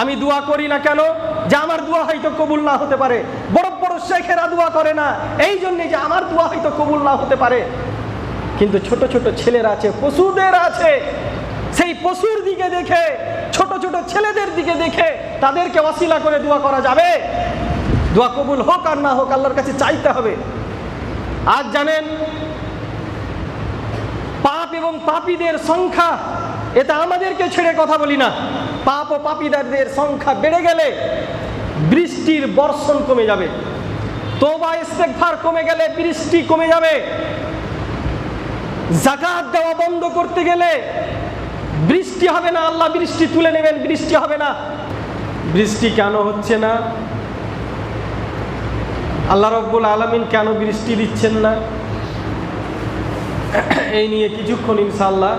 আমি দোয়া করি না কেন? যে আমার দোয়া হয়তো কবুল না হতে পারে। বড় বড় শেখেরা দোয়া করে না। এই জন্যে যে আমার দোয়া হয়তো কবুল না হতে পারে। কিন্তু ছোট ছোট ছেলেরা আছে, পশুদের আছে। সেই পশুর দিকে দেখে, ছোট ছোট ছেলেদের দিকে দেখে তাদেরকে অশিলা করে দোয়া করা যাবে। দোয়া কবুল হোক আর না হোক, আল্লাহর কাছে চাইতে হবে। আজ জানেন, পাপ এবং পাপীদের সংখ্যা এটা আমাদেরকে ছেড়ে কথা বলি না। পাপ ও পাপীদের সংখ্যা বেড়ে গেলে বৃষ্টির বর্ষণ কমে যাবে। তোবা ইস্তেকফার কমে গেলে বৃষ্টি কমে যাবে। জাকাত দেওয়া বন্ধ করতে গেলে বৃষ্টি হবে না, আল্লাহ বৃষ্টি তুলে নেবেন, বৃষ্টি হবে না। বৃষ্টি কেন হচ্ছে না? আল্লাহ রব্বুল আলমিন কেন বৃষ্টি দিচ্ছেন না? এই নিয়ে কিছুক্ষণ ইনশাল্লাহ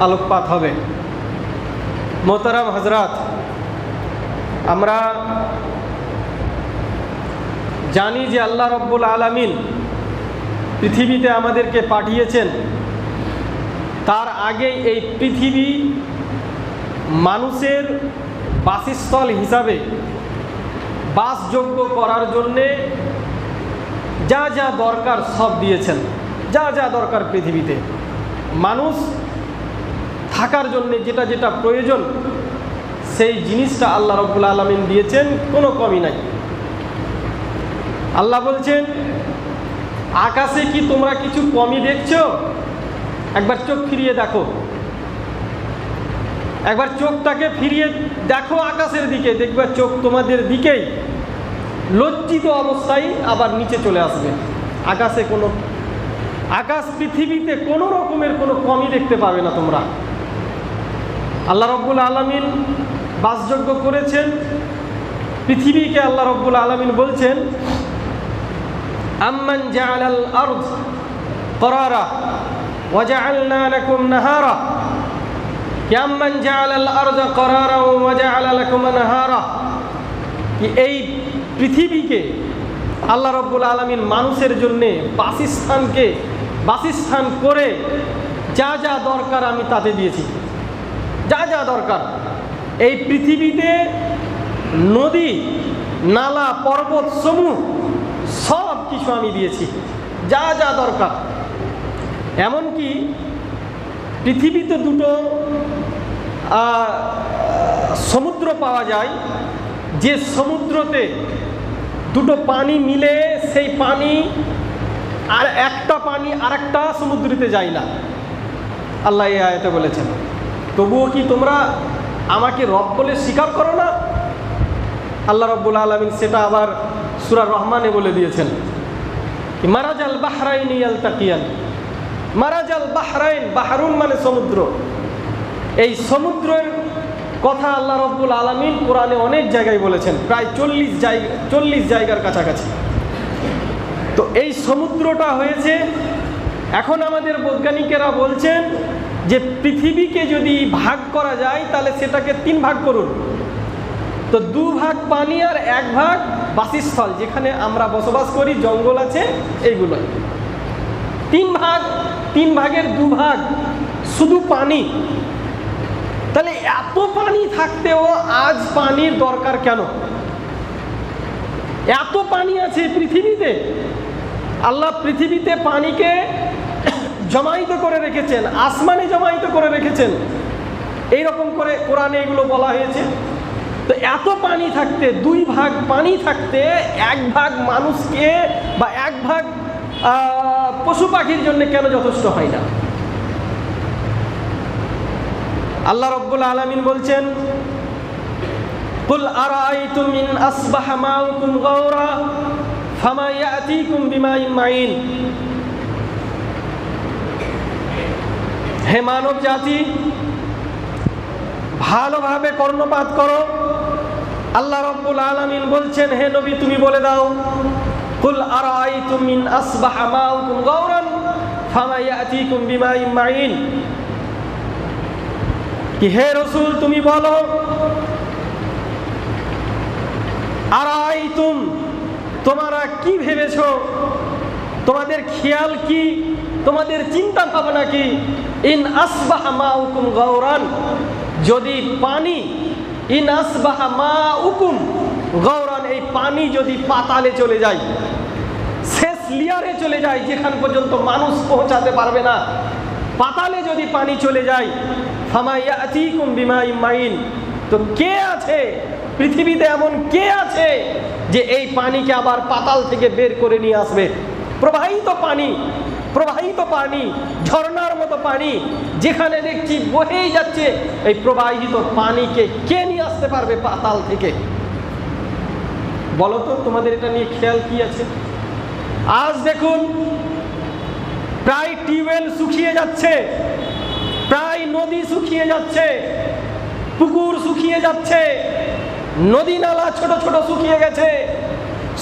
আলোকপাত হবে। মোতারাম হজরত আমরা জানি যে আল্লাহ রব্বুল আলমিন পৃথিবীতে আমাদেরকে পাঠিয়েছেন। তার আগে এই পৃথিবী মানুষের বাসস্থল হিসাবে বাসযোগ্য করার জন্যে যা যা দরকার সব দিয়েছেন। যা যা দরকার পৃথিবীতে। মানুষ থাকার জন্যে যেটা যেটা প্রয়োজন, সেই জিনিসটা আল্লাহ রব্বুল আলমিন দিয়েছেন, কোনো কমই নাই। আল্লাহ বলছেন, আকাশে কি তোমরা কিছু কমই দেখছ? একবার চোখ ফিরিয়ে দেখো। একবার চোখটাকে ফিরিয়ে দেখো আকাশের দিকে, দেখবে চোখ তোমাদের দিকেই। লজ্জিত অবস্থায় আবার নিচে চলে আসবে। আকাশে কোনো, আকাশ পৃথিবীতে কোনো রকমের কোনো কমই দেখতে পাবে না তোমরা। আল্লাহ রব্বুল আলমিন বাসযোগ্য করেছেন। পৃথিবীকে আল্লাহ রব্বুল আলমিন বলছেন, আম্মান জাআলাল আরদ করারা ওয়াজআলনা লাকুম নাহারা। কি ইয়াম্মান জাআলাল আরদ করারা ওয়াজআলা লাকুম নাহারা? কি এই পৃথিবীকে আল্লাহ রব্বুল আলমিন মানুষের জন্যে বাসস্থানকে বাসস্থান করে যা যা দরকার আমি তাতে দিয়েছি। যা যা দরকার। এই পৃথিবীতে নদী, নালা, পর্বত সমূহ, সব কিছু আমি দিয়েছি। যা যা দরকার। এমনকি পৃথিবীতে দুটো সমুদ্র পাওয়া যায়। যে সমুদ্রতে দুটো পানি মিলে সেই পানি আর একটা পানি আরেকটা সমুদ্রতে যায় না। আল্লাহ আয়তে বলেছেন। তবুও কি তোমরা আমাকে রব বলে স্বীকার করো না? আল্লাহ রব্বুল আলমিন সেটা আবার সুরা রহমানে বলে দিয়েছেন। মারাজাল বাহরাইন ইয়াল তাকিয়ান মারাজাল বাহরাইন, বাহারুন মানে সমুদ্র। এই সমুদ্রের কথা আল্লাহ রব্বুল আলমিন কোরআনে অনেক জায়গায় বলেছেন, প্রায় চল্লিশ জায়গা, চল্লিশ জায়গার কাছাকাছি। তো এই সমুদ্রটা হয়েছে, এখন আমাদের বৈজ্ঞানিকেরা বলছেন যে পৃথিবীকে যদি ভাগ করা যায়, তাহলে সেটাকে তিন ভাগ করুন। তো দু ভাগ পানি আর এক ভাগ বাসস্থল, যেখানে আমরা বসবাস করি, জঙ্গল আছে, এইগুলো। তিন ভাগ, তিন ভাগের দু ভাগ শুধু পানি। তাহলে এত পানি থাকতেও আজ পানির দরকার কেন? এত পানি আছে পৃথিবীতে। আল্লাহ পৃথিবীতে পানিকে জমায়িত করে রেখেছেন আসমানে জমায়িত করে রেখেছেন এইরকম করে কোরআনে এগুলো বলা হয়েছে তো এত পানি থাকতে দুই ভাগ পানি থাকতে এক ভাগ মানুষকে বা এক ভাগ আহ, পশু পাখির জন্য কেন যথেষ্ট হয় না আল্লাহ রব্বুল আলমিন বলছেন قل أرأيتم إن أصبح ماؤكم غورا فما يأتيكم بماء معين হে মানব জাতি, ভালোভাবে কর্ণপাত করো। আল্লাহ রব্বুল আলামিন বলছেন, হে নবী, তুমি বলে দাও, কুল আরাইতুম মিন আসবাহা মাউকুম গাওরান, ফামা ইয়াতিকুম বিমাইন মাইন কি হে রসুল, তুমি বলো আরাইতুম তোমরা কি ভেবেছো? তোমাদের খেয়াল কি? তোমাদের চিন্তা ভাবনা কি? ইন আসবাহ মাউকুম গৌরান যদি পানি, ইন আসবাহা মা উকুম গৌরান এই পানি যদি পাতালে চলে যায়, শেষ লিয়ারে চলে যায়, যেখান পর্যন্ত মানুষ পৌঁছাতে পারবে না, পাতালে যদি পানি চলে যায় ফামাইয়াতিকুম বিমাই মাইন। তো কে আছে? পৃথিবীতে এমন কে আছে যে এই পানিকে আবার পাতাল থেকে বের করে নিয়ে আসবে? প্রবাহিত পানি। প্রবাহিত পানি, ঝর্ণার মতো পানি যেখানে দেখছি বহেই যাচ্ছে, এই প্রবাহিত পানিকে কে নিয়ে আসতে পারবে পাতাল থেকে? বলো তো, তোমাদের এটা নিয়ে খেয়াল কি আছে? আজ দেখুন, প্রায় টিউবওয়েল শুকিয়ে যাচ্ছে, প্রায় নদী শুকিয়ে যাচ্ছে, পুকুর শুকিয়ে যাচ্ছে, নদী নালা ছোট ছোট শুকিয়ে গেছে,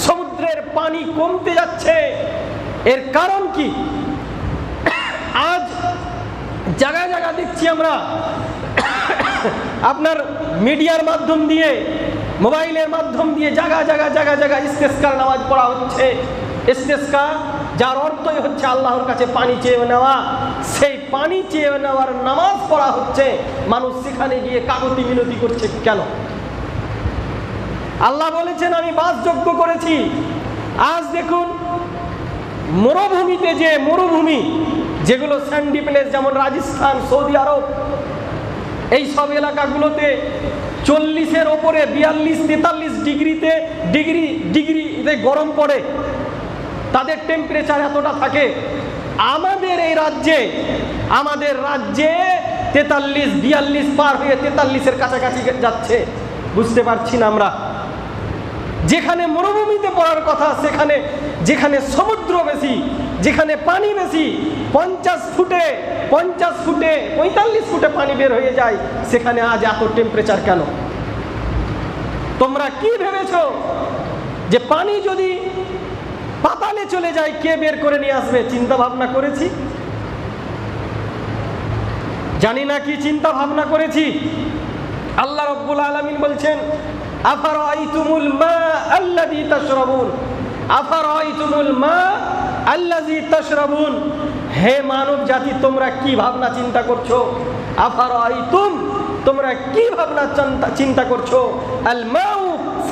সমুদ্রের পানি কমতে যাচ্ছে। এর কারণ কি? জায়গা জায়গা দেখছি আমরা আপনার মিডিয়ার মাধ্যম দিয়ে, মোবাইলের মাধ্যম দিয়ে জায়গা জায়গা জায়গা জায়গা ইস্তেস্কার নামাজ পড়া হচ্ছে। ইস্তেস্কা যার অর্থই হচ্ছে আল্লাহর কাছে পানি চেয়ে নেওয়া। সেই পানি চেয়ে নেওয়ার নামাজ পড়া হচ্ছে। মানুষ সেখানে গিয়ে কাগতি মিনতি করছে কেন? আল্লাহ বলেছেন, আমি বাসযোগ্য করেছি। আজ দেখুন, মরুভূমিতে যে মরুভূমি যেগুলো স্যান্ডি প্লেস যেমন রাজস্থান, সৌদি আরব, এই সব এলাকাগুলোতে চল্লিশের ওপরে বিয়াল্লিশ, তেতাল্লিশ ডিগ্রিতে ডিগ্রি, ডিগ্রিতে গরম পড়ে। তাদের টেম্পারেচার এতটা থাকে। আমাদের এই রাজ্যে, আমাদের রাজ্যে তেতাল্লিশ, বিয়াল্লিশ পার হয়ে তেতাল্লিশের কাছাকাছি যাচ্ছে। বুঝতে পারছি না আমরা। যেখানে মরুভূমিতে পড়ার কথা, সেখানে, যেখানে সমুদ্র বেশি যেখানে পানি বেশি, পঞ্চাশ ফুটে পঞ্চাশ ফুটে, পঁয়তাল্লিশ ফুটে পানি বের হয়ে যায়, সেখানে আজ এত টেম্পারেচার কেন? তোমরা কি ভেবেছ যে পানি যদি পাতালে চলে যায়, কে বের করে নিয়ে আসবে? চিন্তা ভাবনা করেছি? জানি না কি চিন্তা ভাবনা করেছি। আল্লাহ রব্বুল আলমিন বলছেন, আফারাইতুমুল মা আল্লাযী আফার মা আল্লাজি তশরাবুন? হে মানব জাতি, তোমরা কি ভাবনা চিন্তা করছ? আফার তুম তোমরা কি ভাবনা চিন্তা করছ?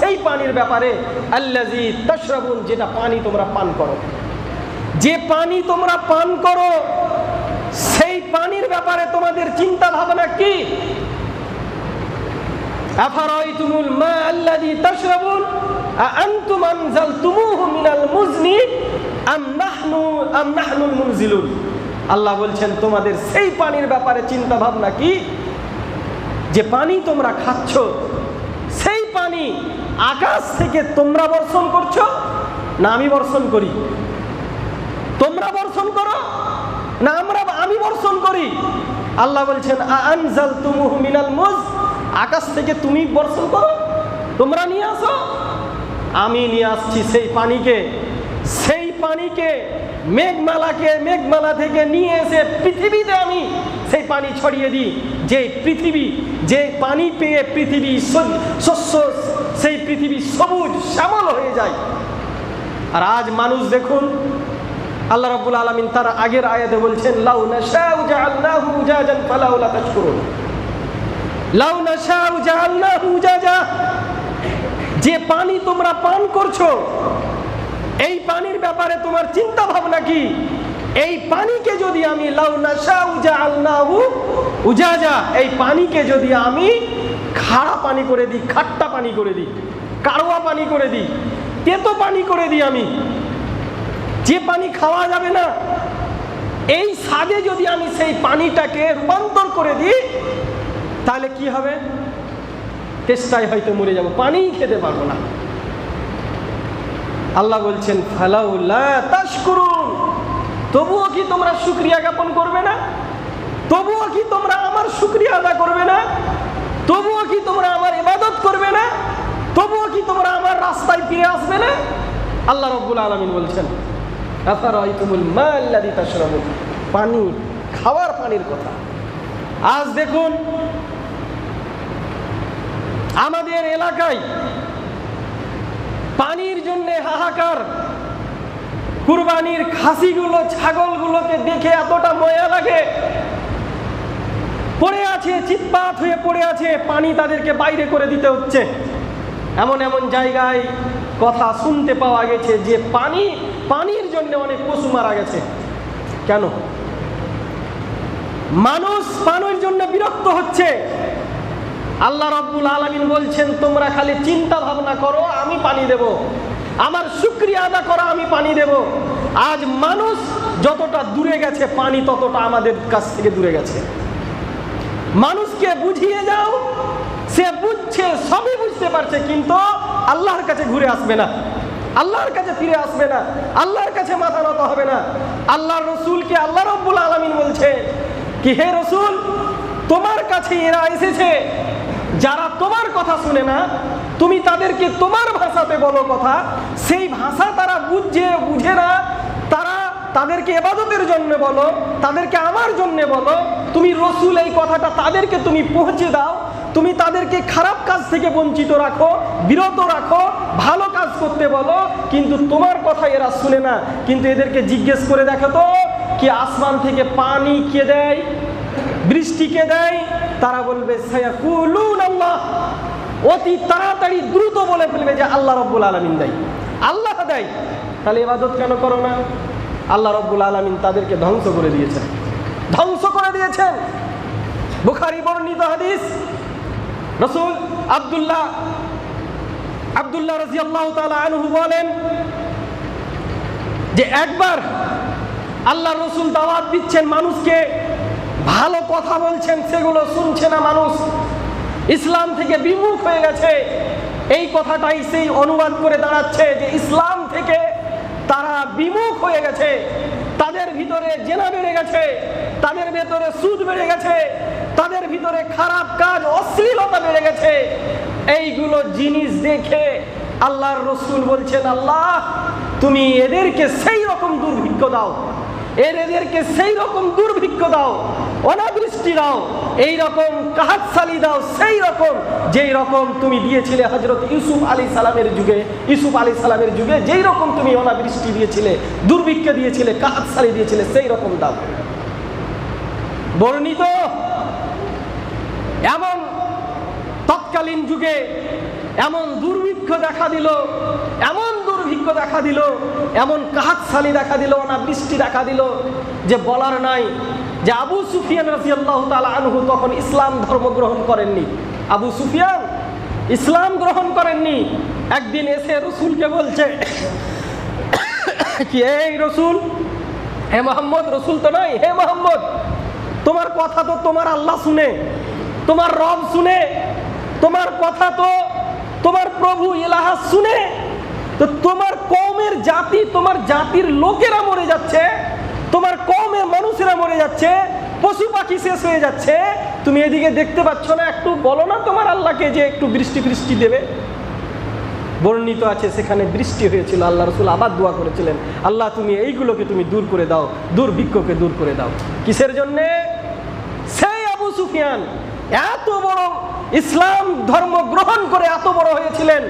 সেই পানির ব্যাপারে আল্লাজি তশরাবুন, যেটা পানি তোমরা পান করো। যে পানি তোমরা পান করো, সেই পানির ব্যাপারে তোমাদের চিন্তা ভাবনা কি? আফার মা আল্লাজি তশরাবুন? আল্লাহ বলছেন, তোমাদের সেই পানির ব্যাপারে চিন্তা ভাবনা কি? যে পানি তোমরা খাচ্ছ, সেই পানি আকাশ থেকে তোমরা বর্ষণ করছ না আমি বর্ষণ করি? তোমরা বর্ষণ করো না আমরা, আমি বর্ষণ করি? আল্লাহ বলছেন আনজাল তুমুহ মিনাল মুজ, আকাশ থেকে তুমি বর্ষণ করো, তোমরা নিয়ে আসো। আমি নিয়ে আসছি সেই পানিকে। সেই পানিকে মেঘমালাকে মেঘমালা থেকে নিয়ে এসে পৃথিবীতে আমি সেই পানি ছড়িয়ে দিই। যে পৃথিবী, যে পানি পেয়ে পৃথিবী শস্য, সেই পৃথিবী সবুজ, শ্যামল হয়ে যায়। আর আজ মানুষ দেখুন, আল্লাহ রাব্বুল আলামিন তার আগের আয়াতে বলছেন, লাউ লাউ যে পানি তোমরা পান করছ, এই পানির ব্যাপারে তোমার চিন্তা ভাবনা কি? এই পানিকে যদি আমি এই পানিকে যদি আমি খাড়া পানি করে দিই, খাট্টা পানি করে দিই কারোয়া পানি করে দিই, তেতো পানি করে দিই আমি, যে পানি খাওয়া যাবে না, এই স্বাদে যদি আমি সেই পানিটাকে রূপান্তর করে দিই, তাহলে কি হবে? তেষ্টায় হয়তো মরে যাব, পানি খেতে পারব না। আল্লাহ বলছেন করুন তবুও কি তোমরা শুক্রিয়া জ্ঞাপন করবে না? তবুও কি তোমরা আমার শুক্রিয়া আদা করবে না? তবুও কি তোমরা আমার ইবাদত করবে না? তবুও কি তোমরা আমার রাস্তায় ফিরে আসবে না? আল্লাহ রব্বুল আলমিন বলছেন পানি, খাওয়ার পানির কথা। আজ দেখুন আমাদের এলাকায় পানির জন্য হাহাকার। কুরবানির খাসিগুলো, ছাগলগুলোকে দেখে এতটা ময়া লাগে। পড়ে আছে, চিৎপাত হয়ে পড়ে আছে, পানি তাদেরকে বাইরে করে দিতে হচ্ছে। এমন এমন জায়গায় কথা শুনতে পাওয়া গেছে যে পানি, পানির জন্য অনেক পশু মারা গেছে। কেন? মানুষ পানির জন্য বিরক্ত হচ্ছে। আল্লাহ রব্বুল আলমিন বলছেন, তোমরা খালি চিন্তা ভাবনা করো, আমি পানি দেব। আমার শুক্রিয়া আদা করো, আমি পানি দেব। আজ মানুষ যতটা দূরে গেছে, পানি ততটা আমাদের কাছ থেকে দূরে গেছে। মানুষকে বুঝিয়ে যাও, সে বুঝছে, সবই বুঝতে পারছে, কিন্তু আল্লাহর কাছে ঘুরে আসবে না। আল্লাহর কাছে ফিরে আসবে না। আল্লাহর কাছে মাথা নত হবে না। আল্লাহর রসুলকে আল্লাহ রব্বুল আলমিন বলছে, কি হে রসুল তোমার কাছে এরা এসেছে। যারা তোমার কথা শুনে না, তুমি তাদেরকে তোমার ভাষাতে বলো কথা। সেই ভাষা তারা বুঝছে বুঝে না। তারা তাদেরকে এবাদতের জন্য বলো, তাদেরকে আমার জন্য বলো। তুমি রসুল এই কথাটা তাদেরকে তুমি পৌঁছে দাও। তুমি তাদেরকে খারাপ কাজ থেকে বঞ্চিত রাখো, বিরত রাখো, ভালো কাজ করতে বলো। কিন্তু তোমার কথা এরা শুনে না। কিন্তু এদেরকে জিজ্ঞেস করে দেখো তো, কি আসমান থেকে পানি কে দেয়? বৃষ্টি কে দেয়, তারা বলবে অতি তাড়াতাড়ি দ্রুত বলে ফেলবে যে, আল্লাহ রব্বুল আলমিন দেয়। আল্লাহ দেয়। তাহলে এবাদত কেন করো না? আল্লাহ রব্বুল আলমিন তাদেরকে ধ্বংস করে দিয়েছেন। ধ্বংস করে দিয়েছেন। বুখারি বর্ণিত হাদিস, রসুল আবদুল্লাহ আবদুল্লাহ রাজি আল্লাহ আনহু বলেন যে, একবার আল্লাহ রসুল দাওয়াত দিচ্ছেন মানুষকে ভালো কথা বলছেন, সেগুলো শুনছে না মানুষ। ইসলাম থেকে বিমুখ হয়ে গেছে। এই কথাটাই সেই অনুবাদ করে দাঁড়াচ্ছে যে ইসলাম থেকে তারা বিমুখ হয়ে গেছে। তাদের ভিতরে জেনা বেড়ে গেছে, তাদের ভেতরে সুদ বেড়ে গেছে, তাদের ভিতরে খারাপ কাজ, অশ্লীলতা বেড়ে গেছে। এইগুলো জিনিস দেখে আল্লাহর রসুল বলছেন, আল্লাহ, তুমি এদেরকে সেই রকম দুর্ভিক্ষ দাও। এর এদেরকে সেই রকম দুর্ভিক্ষ দাও, অনাবৃষ্টি দাও, এই রকম কাহাতশালি দাও, সেই রকম যেই রকম তুমি দিয়েছিলে হজরত ইউসুফ আলী সালামের যুগে, ইউসুফ আলী সালামের যুগে যেই রকম তুমি অনাবৃষ্টি দিয়েছিলে, দুর্ভিক্ষ দিয়েছিলে, কাহাতশালি দিয়েছিলে, সেই রকম দাও। বর্ণিত এমন তৎকালীন যুগে এমন দুর্ভিক্ষ দেখা দিল, এমন দুর্ভিক্ষ দেখা দিল, এমন কাহাতশালি দেখা দিল না বৃষ্টি দেখা দিল, যে বলার নাই যে আবু সুফিয়ান রাজিয়াল্লাহ তালা আনহু তখন ইসলাম ধর্ম গ্রহণ করেননি। আবু সুফিয়ান, ইসলাম গ্রহণ করেননি। একদিন এসে রসুলকে বলছে, কি এই রসুল? হে মোহাম্মদ, রসুল তো নয় হে মোহাম্মদ, তোমার কথা তো তোমার আল্লাহ শুনে, তোমার রব শুনে, তোমার কথা তো তোমার প্রভু এলাহা শুনে তো তোমার কমের জাতি, তোমার জাতির লোকেরা মরে যাচ্ছে, তোমার কমের মানুষেরা মরে যাচ্ছে, পশু পাখি শেষ হয়ে যাচ্ছে। তুমি এদিকে দেখতে পাচ্ছ না, একটু বলো না তোমার আল্লাহকে যে একটু বৃষ্টি বৃষ্টি দেবে। বর্ণিত আছে, সেখানে বৃষ্টি হয়েছিল, আল্লাহ রসুল আবার দোয়া করেছিলেন, আল্লাহ তুমি এইগুলোকে তুমি দূর করে দাও দুর্ভিক্ষকে দূর করে দাও। কিসের জন্যে? সেই আবু সুফিয়ান এত বড় ইসলাম ধর্ম গ্রহণ করে এত বড় হয়েছিলেন,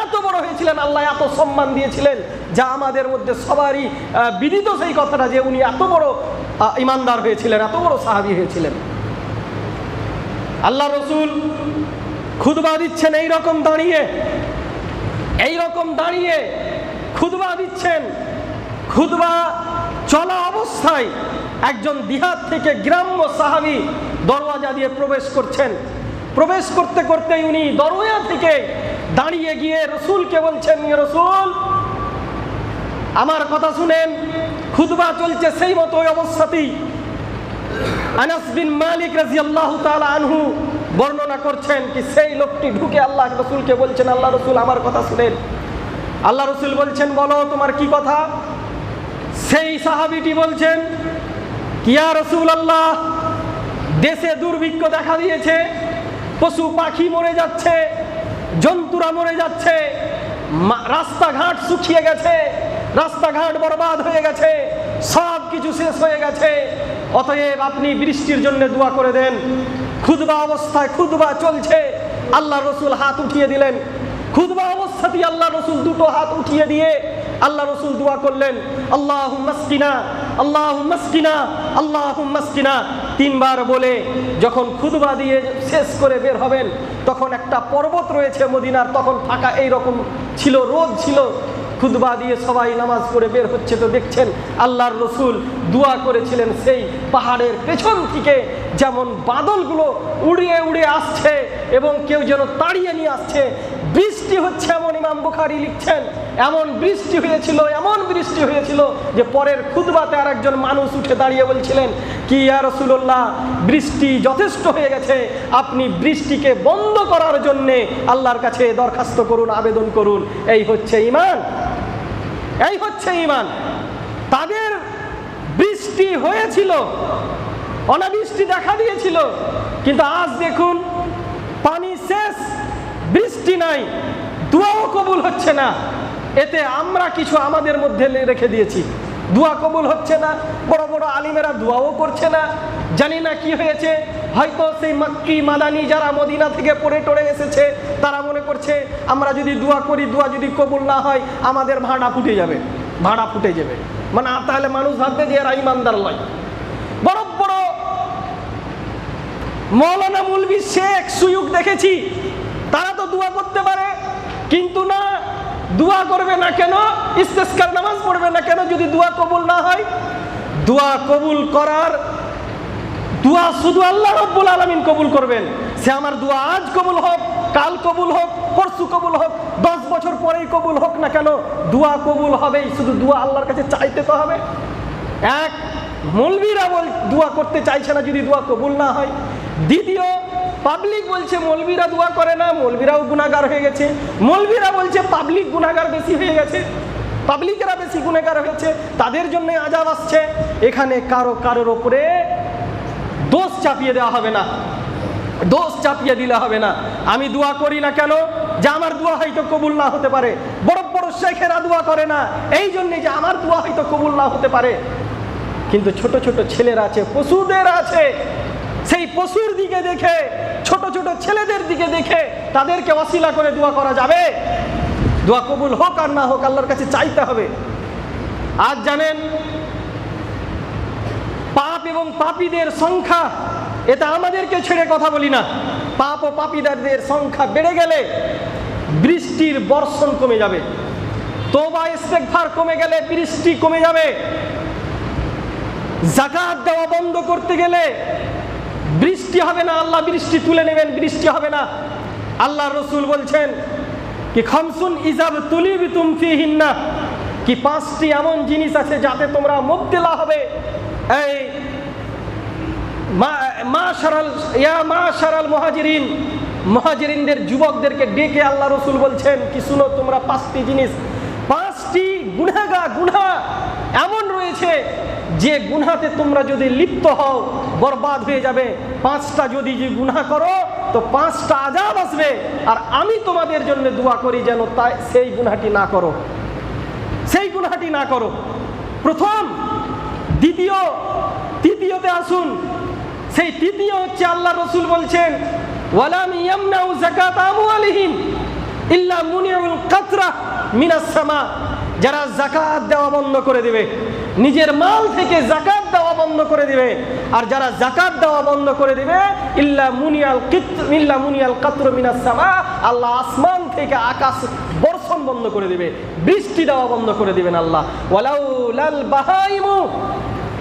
এত বড় হয়েছিলেন, আল্লাহ এত সম্মান দিয়েছিলেন, যা আমাদের মধ্যে সবারই বিদিত সেই কথাটা যে উনি এত বড় ইমানদার হয়েছিলেন, এত বড় সাহাবি হয়েছিলেন। আল্লাহ রসুল খুদবা দিচ্ছেন এই রকম দাঁড়িয়ে, এই রকম দাঁড়িয়ে খুদবা দিচ্ছেন। খুদবা চলা অবস্থায় একজন দিহাত থেকে গ্রাম্য সাহাবি দরওয়াজা দিয়ে প্রবেশ করছেন। প্রবেশ করতে করতেই উনি দরওয়া থেকে দাঁড়িয়ে গিয়ে রসুলকে বলছেন "ইয়ে রসুল, আমার কথা শুনেন খুদবা চলছে সেই মতো অবস্থাতেই। আনাস বিন মালিক রাজিয়াল্লাহু তাআলা আনহু বর্ণনা করছেন কি সেই লোকটি ঢুকে আল্লাহ রসুলকে বলছেন, আল্লাহ রসুল, আমার কথা শুনেন। আল্লাহ রসুল বলছেন, বলো, তোমার কি কথা? সেই সাহাবিটি বলছেন কিয়া রসুল আল্লাহ দেশে দুর্ভিক্ষ দেখা দিয়েছে, পশু পাখি মরে যাচ্ছে জন্তুরা মরে যাচ্ছে রাস্তাঘাট শুকিয়ে গেছে, রাস্তাঘাট বরবাদ হয়ে গেছে, সব কিছু শেষ হয়ে গেছে। অতএব আপনি বৃষ্টির জন্য দোয়া করে দেন। খুদবা অবস্থায় খুদবা চলছে, আল্লাহ রসুল হাত উঠিয়ে দিলেন। খুদবা অবস্থাতেই আল্লাহ রসুল দুটো হাত উঠিয়ে দিয়ে আল্লাহ রসুল দোয়া করলেন আল্লাহ মাসকিনা আল্লাহ মাসকিনা আল্লাহ মাসকিনা তিনবার বলে যখন খুদবা দিয়ে শেষ করে বের হবেন, তখন একটা পর্বত রয়েছে মদিনার, তখন ফাঁকা এইরকম ছিল, রোদ ছিল। খুদবা দিয়ে সবাই নামাজ পড়ে বের হচ্ছে তো দেখছেন, আল্লাহর রসুল দোয়া করেছিলেন সেই পাহাড়ের পেছন থেকে, যেমন বাদলগুলো উড়িয়ে উড়িয়ে আসছে এবং কেউ যেন তাড়িয়ে নিয়ে আসছে বৃষ্টি হচ্ছে এমন ইমাম বুখারি লিখছেন, এমন বৃষ্টি হয়েছিল, এমন বৃষ্টি হয়েছিল যে পরের খুদবাতে আর একজন মানুষ উঠে দাঁড়িয়ে বলছিলেন, কি ইয়া রসুল্লাহ বৃষ্টি যথেষ্ট হয়ে গেছে, আপনি বৃষ্টিকে বন্ধ করার জন্যে আল্লাহর কাছে দরখাস্ত করুন, আবেদন করুন। এই হচ্ছে ইমান এই হচ্ছে ইমান তাদের বৃষ্টি হয়েছিল, অনাবৃষ্টি দেখা দিয়েছিল, কিন্তু আজ দেখুন বৃষ্টি নাই, দোয়াও কবুল হচ্ছে না। এতে আমরা কিছু আমাদের মধ্যে রেখে দিয়েছি। দোয়া কবুল হচ্ছে না, বড় বড় আলিমেরা দোয়াও করছে না। জানি না কি হয়েছে, হয়তো সেই মাক্কি মাদানি যারা মদিনা থেকে পড়ে টড়ে এসেছে, তারা মনে করছে, আমরা যদি দোয়া করি, দোয়া যদি কবুল না হয়, আমাদের ভাড়া ফুটে যাবে, ভাড়া ফুটে যাবে। মানে তাহলে মানুষ ভাববে যে এরা ইমানদার নয়। বড় বড় মৌলানা মুলবি শেখ সুযোগ দেখেছি তারা তো দোয়া করতে পারে, কিন্তু না, দোয়া করবে না কেন? ইস্তেস্কার নামাজ পড়বে না কেন যদি দোয়া কবুল না হয়? দোয়া কবুল করার, দোয়া শুধু আল্লাহ রব্বুল আলমিন কবুল করবেন। সে আমার দোয়া আজ কবুল হোক, কাল কবুল হোক, পরশু কবুল হোক, দশ বছর পরেই কবুল হোক না কেন? দোয়া কবুল হবেই, শুধু দোয়া আল্লাহর কাছে চাইতে তো হবে। এক, মৌলবীরা বল, দোয়া করতে চাইছে না যদি দোয়া কবুল না হয়। দ্বিতীয় পাবলিক বলছে মৌলবীরা দোয়া করে না মৌলবীরাও গুণাগার হয়ে গেছে। মৌলবীরা বলছে পাবলিক গুণাগার বেশি হয়ে গেছে। পাবলিকেরা বেশি গুণাগার হয়েছে, তাদের জন্য আজাব আসছে। এখানে কারও কারোর ওপরে দোষ চাপিয়ে দেওয়া হবে না। দোষ চাপিয়ে দিলে হবে না। আমি দোয়া করি না কেন? যে আমার দোয়া হয়তো কবুল না হতে পারে। বড় বড় শেখেরা দোয়া করে না। এই জন্যে যে আমার দোয়া হয়তো কবুল না হতে পারে। কিন্তু ছোট ছোট ছেলেরা আছে, পশুদের আছে। সেই পশুর দিকে দেখে ছোট ছোট ছেলেদের দিকে দেখে তাদেরকে অশিলা করে দোয়া করা যাবে। দোয়া কবুল হোক আর না হোক, আল্লাহর কাছে চাইতে হবে। আজ জানেন, পাপ এবং পাপীদের সংখ্যা, এটা আমাদেরকে ছেড়ে কথা বলি না। পাপ ও পাপীদের সংখ্যা বেড়ে গেলে বৃষ্টির বর্ষণ কমে যাবে। তোবা ইস্তেকভার কমে গেলে বৃষ্টি কমে যাবে। জাকাত দেওয়া বন্ধ করতে গেলে বৃষ্টি হবে না, আল্লাহ বৃষ্টি তুলে নেবেন, বৃষ্টি হবে না। আল্লাহ রসুল বলছেন কি, খামসুন ইজাব তুলিবি তুমফি হিন্না কি, পাঁচটি এমন জিনিস আছে যাতে তোমরা মুবদিলা হবে। এই, মা সারাল ইয়া মা সারাল মহাজিরিন, মহাজিরিনদের যুবকদেরকে ডেকে আল্লাহ রসুল বলছেন কি, শুনো তোমরা পাঁচটি জিনিস। পাঁচটি গুনাগা গুনা এমন রয়েছে যে গুনাতে তোমরা যদি লিপ্ত হও, বরবাদ হয়ে যাবে। পাঁচটা যদি যে গুনাহ করো, তো পাঁচটা আজাব আসবে। আর আমি তোমাদের জন্য দোয়া করি যেন তাই সেই গুনাহটি না করো। সেই গুনাহটি না করো। প্রথম, দ্বিতীয়, তৃতীয়তে আসুন। সেই তৃতীয় হচ্ছে আল্লাহ রসুল বলছেন, ওয়ালাম ইল্লা যারা জাকাত দেওয়া বন্ধ করে দিবে। নিজের মাল থেকে জাকাত দেওয়া বন্ধ করে দিবে। আর যারা জাকাত দেওয়া বন্ধ করে দিবে, ইল্লা মুনিয়াল ইল্লা মুনিয়াল কাতর মিনাস সামা, আল্লাহ আসমান থেকে আকাশ বর্ষণ বন্ধ করে দিবে, বৃষ্টি দেওয়া বন্ধ করে দিবেন আল্লাহ। ওয়ালাউ লাল বাহাইমু,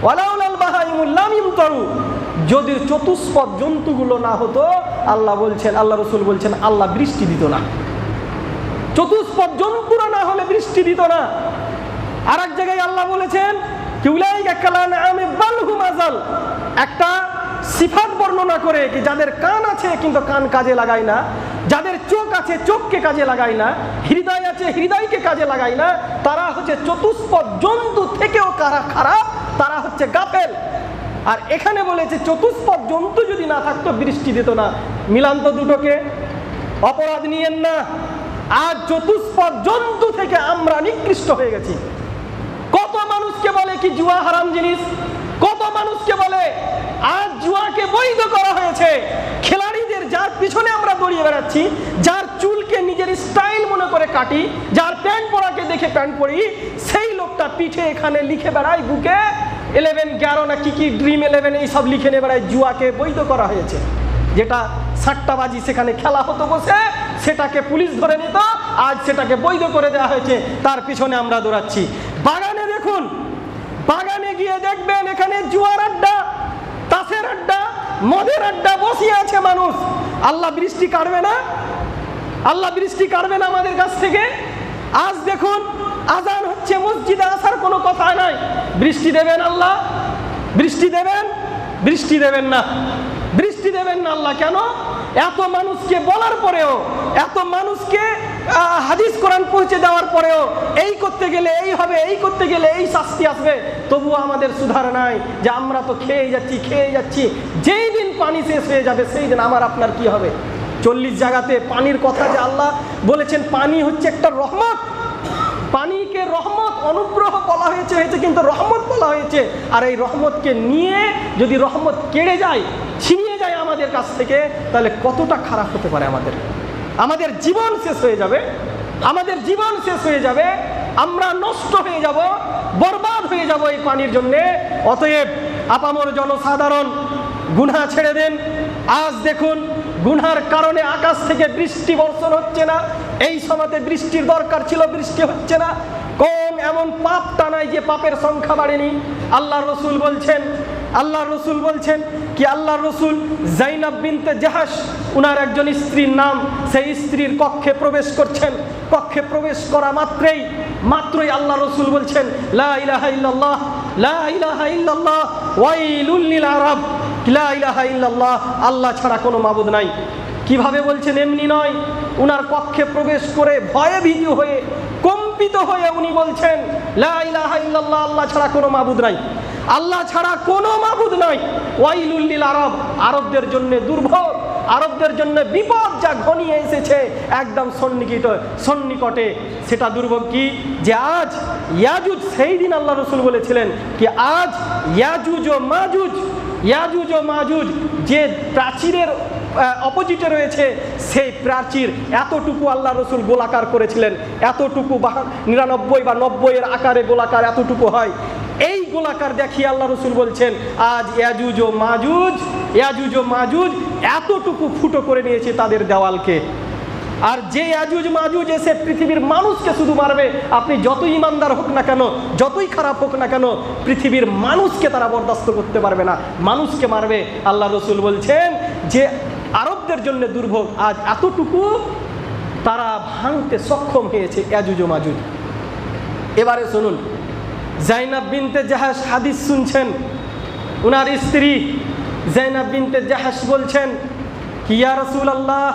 ওয়ালাউলাল বাহাইমুল লাম ইমতারু। যদি চতুষ্পদ জন্তুগুলো না হতো, আল্লাহ বলছেন, আল্লাহ রসুল বলছেন, আল্লাহ বৃষ্টি দিত না। চতুষ্পদ জন্তুরা না হলে বৃষ্টি দিত না। আর এক জায়গায় আল্লাহ বলেছেন একটা সিফাত বর্ণনা করে কি যাদের কান আছে কিন্তু কান কাজে লাগায় না, যাদের চোখ আছে চোখকে কাজে লাগায় না, হৃদয় আছে হৃদয়কে কাজে লাগায় না, তারা হচ্ছে চতুষ্পদ জন্তু থেকেও কারা খারাপ, তারা হচ্ছে গাফেল। আর এখানে বলেছে, চতুষ্পদ জন্তু যদি না থাকতো বৃষ্টি দিত না। মিলান তো দুটোকে, অপরাধ নিয়েন না। আর চতুষ্পদ জন্তু থেকে আমরা নিকৃষ্ট হয়ে গেছি। কত মানুষকে বলে কি জুয়া হারাম জিনিস? কত মানুষকে বলে, আজ জুয়াকে বৈধ করা হয়েছে। খেলাড়িদের যার পিছনে আমরা দৌড়িয়ে বেড়াচ্ছি, যার চুলকে নিজের স্টাইল মনে করে কাটি, যার প্যান্ট পরাকে দেখে প্যান্ট পরি, সেই লোকটা পিঠে এখানে লিখে বেড়ায় বুকে ইলেভেন গ্যারো না কি কি ড্রিম ইলেভেন এইসব লিখে নিয়ে বেড়ায় জুয়াকে বৈধ করা হয়েছে। যেটা সাট্টাবাজি সেখানে খেলা হতো বসে, সেটাকে পুলিশ ধরে নিত, আজ সেটাকে বৈধ করে দেওয়া হয়েছে, তার পিছনে আমরা দৌড়াচ্ছি। গিয়ে দেখবেন এখানে জুয়ার আড্ডা, তাসের আড্ডা, মদের আড্ডা বসিয়ে আছে মানুষ। আল্লাহ বৃষ্টি কাটবে না? আল্লাহ বৃষ্টি কাটবে না আমাদের কাছ থেকে? আজ দেখুন, আজান হচ্ছে মসজিদে আসার কোনো কথা নাই। বৃষ্টি দেবেন আল্লাহ? বৃষ্টি দেবেন? বৃষ্টি দেবেন না। বৃষ্টি দেবেন না আল্লাহ কেন? এত মানুষকে বলার পরেও, এত মানুষকে হাদিস কোরআন পৌঁছে দেওয়ার পরেও এই করতে গেলে এই হবে, এই করতে গেলে এই শাস্তি আসবে। তবুও আমাদের সুধার নাই যে আমরা তো খেয়ে যাচ্ছি খেয়ে যাচ্ছি। যেই দিন পানি শেষ হয়ে যাবে, সেই দিন আমার আপনার কি হবে? চল্লিশ জায়গাতে পানির কথা যে আল্লাহ বলেছেন, পানি হচ্ছে একটা রহমত। পানিকে রহমত অনুগ্রহ বলা হয়েছে হয়েছে কিন্তু রহমত বলা হয়েছে। আর এই রহমতকে নিয়ে যদি রহমত কেড়ে যায়, ছিনিয়ে যায় আমাদের কাছ থেকে, তাহলে কতটা খারাপ হতে পারে আমাদের? আমাদের জীবন শেষ হয়ে যাবে, আমাদের জীবন শেষ হয়ে যাবে, আমরা নষ্ট হয়ে যাব, বরবাদ হয়ে যাব এই পানির জন্যে। অতএব আপামর জনসাধারণ, গুনা ছেড়ে দেন। আজ দেখুন গুনহার কারণে আকাশ থেকে বৃষ্টি বর্ষণ হচ্ছে না, এই সময়তে বৃষ্টির দরকার ছিল, বৃষ্টি হচ্ছে না। কোন এমন পাপ টানায় যে পাপের সংখ্যা বাড়েনি। আল্লাহ রসুল বলছেন আল্লাহ রসুল বলছেন কি আল্লাহ রসুল জাইনাব বিনতে জাহাস উনার একজন স্ত্রীর নাম, সেই স্ত্রীর কক্ষে প্রবেশ করছেন। কক্ষে প্রবেশ করা মাত্রেই, মাত্রই আল্লাহ রসুল বলছেন আরব। আল্লাহ ছাড়া কোনো মাবুদ নাই। কীভাবে বলছেন এমনি নয়, উনার কক্ষে প্রবেশ করে ভয়ে ভীতি হয়ে, কম্পিত হয়ে উনি বলছেন, লা ইলাহা ইল্লাল্লাহ, আল্লাহ ছাড়া কোনো মাবুদ নাই। আল্লাহ ছাড়া কোনো মাবুদ নাই। ওয়াইলুল্লিল আরব, আরবদের জন্য দুর্ভোগ, আরবদের জন্য বিপদ যা ঘনিয়ে এসেছে, একদম সন্নিকট সন্নিকটে। সেটা দুর্ভোগ কি? যে আজ ইয়াজুজ, সেই দিন আল্লাহ রসুল বলেছিলেন কি, আজ ইয়াজুজ ও মাজুজ, ইয়াজুজ ও মাজুজ যে প্রাচীরের অপোজিটে রয়েছে, সেই প্রাচীর এতটুকু আল্লাহ রসুল গোলাকার করেছিলেন। এতটুকু বা নিরানব্বই বা নব্বই এর আকারে গোলাকার এতটুকু হয়। এই গোলাকার দেখিয়ে আল্লাহ রসুল বলছেন, আজ ইয়াজুজ ও মাজুজ, ইয়াজুজ ও মাজুজ এতটুকু ফুটো করে নিয়েছে তাদের দেওয়ালকে। আর যে আজুজ মাজুজ এসে পৃথিবীর মানুষকে শুধু মারবে, আপনি যতই ইমানদার হোক না কেন, যতই খারাপ হোক না কেন, পৃথিবীর মানুষকে তারা বরদাস্ত করতে পারবে না। মানুষকে মারবে, আল্লাহ রসুল বলছেন, যে আরবদের জন্য দুর্ভোগ, আজ এতটুকু তারা ভাঙতে সক্ষম হয়েছে ইয়াজুজ ও মাজুজ। এবারে শুনুন জাইনাব বিনতে জাহাজ হাদিস শুনছেন। উনার স্ত্রী জাইনাব বিনতে জাহাজ বলছেন কি ইয়া রসুল আল্লাহ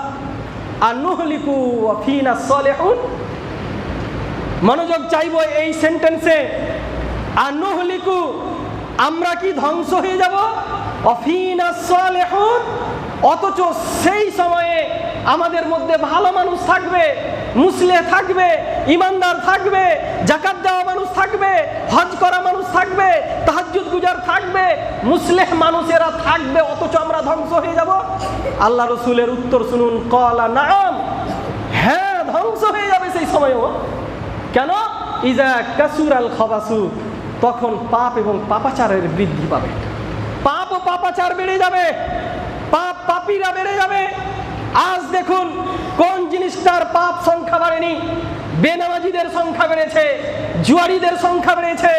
আনুহলিকু ফিনা সলেহুন? মনোযোগ চাইব এই সেন্টেন্সে, আনুহলিকু, আমরা কি ধ্বংস হয়ে যাব? অফিনা সলেহুন? অথচ সেই সময়ে আমাদের মধ্যে ভালো মানুষ থাকবে। মুসলে থাকবে, ইমানদার থাকবে, জাকাত দেওয়া মানুষ থাকবে, হজ করা মানুষ থাকবে, তাহাজ্জুদ গুজার থাকবে, মুসলেহ মানুষেরা থাকবে, অথচ আমরা ধ্বংস হয়ে যাব। আল্লাহ রসুলের উত্তর শুনুন, কলা নাম হ্যাঁ ধ্বংস হয়ে যাবে সেই সময়ও কেন? ইজা কাসুর আল খবাসু। তখন পাপ এবং পাপাচারের বৃদ্ধি পাবে। পাপ ও পাপাচার বেড়ে যাবে। পাপ পাপীরা বেড়ে যাবে। আজ দেখুন কোন জিনিসটার পাপ সংখ্যা বাড়েনি বেনামাজিদের সংখ্যা বেড়েছে জুয়ারিদের সংখ্যা বেড়েছে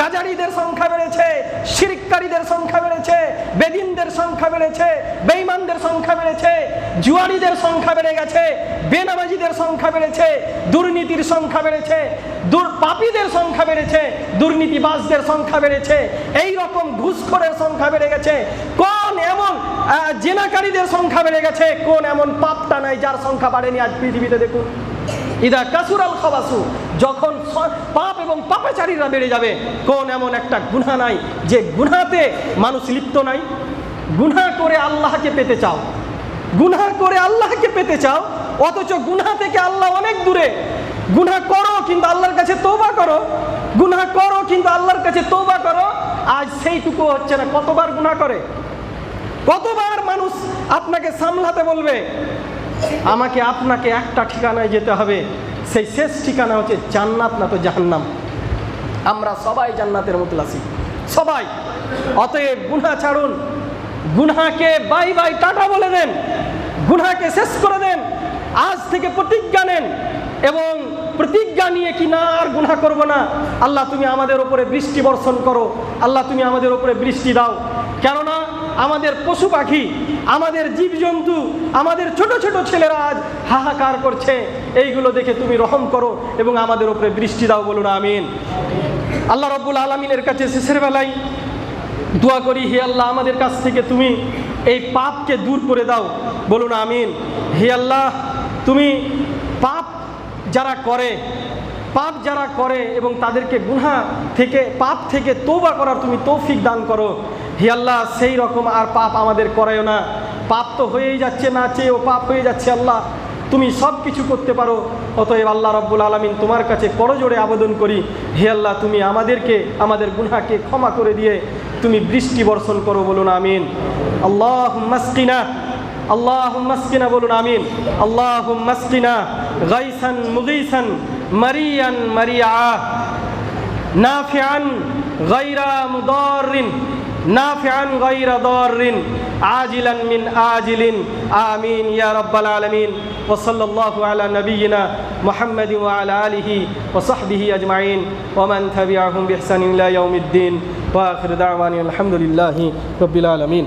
গাজারিদের সংখ্যা বেড়েছে শিরিককারীদের সংখ্যা বেড়েছে বেদিনদের সংখ্যা বেড়েছে বেঈমানদের সংখ্যা বেড়েছে জুয়ারিদের সংখ্যা বেড়ে গেছে বেনামাজিদের সংখ্যা বেড়েছে দুর্নীতির সংখ্যা বেড়েছে দুর পাপীদের সংখ্যা বেড়েছে দুর্নীতিবাসদের সংখ্যা বেড়েছে এই রকম ঘুষখোরের সংখ্যা বেড়ে গেছে কোন এমন জেনাকারীদের সংখ্যা বেড়ে গেছে। কোন এমন পাপটা নাই, যার সংখ্যা বাড়েনি আজ পৃথিবীতে দেখুন। ইদা কাসুরাল খাবাসু, যখন পাপ এবং পাপাচারীরা বেড়ে যাবে, কোন এমন একটা গুনাহ নাই যে গুনাতে মানুষ লিপ্ত নাই। গুনাহ করে আল্লাহকে পেতে চাও। গুনাহ করে আল্লাহকে পেতে চাও, অথচ গুনাহ থেকে আল্লাহ অনেক দূরে। গুনাহ করো কিন্তু আল্লাহর কাছে তৌবা করো। গুনাহ করো কিন্তু আল্লাহর কাছে তৌবা করো। আজ সেইটুকু হচ্ছে না, কতবার গুনাহ করে? কতবার মানুষ আপনাকে সামলাতে বলবে, আমাকে আপনাকে একটা ঠিকানায় যেতে হবে, সেই শেষ ঠিকানা হচ্ছে জান্নাত না তো জাহান্নাম। আমরা সবাই জান্নাতের মতো সবাই। অতএব গুনাহ ছাড়ুন। গুনাহকে বাই বাই টাটা বলে দেন। গুনাহকে শেষ করে দেন। আজ থেকে প্রতিজ্ঞা নেন। এবং প্রতিজ্ঞা নিয়ে কি না আর গুনাহ করব না। আল্লাহ তুমি আমাদের উপরে বৃষ্টি বর্ষণ করো। আল্লাহ তুমি আমাদের উপরে বৃষ্টি দাও। কেননা আমাদের পশু পাখি, আমাদের জীবজন্তু, আমাদের ছোট ছোট ছেলেরা আজ হাহাকার করছে। এইগুলো দেখে তুমি রহম করো এবং আমাদের উপরে বৃষ্টি দাও বলুন, আমিন। আল্লাহ রব্বুল আলমিনের কাছে শেষের বেলায় দোয়া করি, হে আল্লাহ, আমাদের কাছ থেকে তুমি এই পাপকে দূর করে দাও। বলুন, আমিন। হে আল্লাহ, তুমি পাপ যারা করে পাপ যারা করে এবং তাদেরকে গুনহা থেকে, পাপ থেকে তৌবা করার তুমি তৌফিক দান করো। হে আল্লাহ, সেই রকম আর পাপ আমাদের করায়ও না। পাপ তো হয়েই যাচ্ছে, না চেয়েও পাপ হয়ে যাচ্ছে আল্লাহ। তুমি সব কিছু করতে পারো। অতএব আল্লাহ রব্বুল আলমিন তোমার কাছে করজোড়ে আবেদন করি, হে আল্লাহ, তুমি আমাদেরকে, আমাদের গুনহাকে ক্ষমা করে দিয়ে তুমি বৃষ্টি বর্ষণ করো বলুন, আমিন। আল্লাহ মাসকিনা আল্লাহ মাসকিনা বলুন, আমিন। আল্লাহ মাসকিনা গাইসান মুগিসান মারিয়ান মারিয়া নাফিয়ান গাইরা মুদাররিন নাফিয়ান গাইরা দাররিন, আজিলান মিন আজিলিন, আমিন ইয়া রাব্বাল আলামিন, ওয়া সাল্লাল্লাহু আলা নাবিয়িনা মুহাম্মাদি ওয়া আলা আলিহি ওয়া সাহবিহি আজমাইন, ওয়া মান তাবিআহুম বিহসানিন ইলা ইয়াউমিদ্দিন, ওয়া আখির দাওয়ানা আলহামদুলিল্লাহি রাব্বিল আলামিন।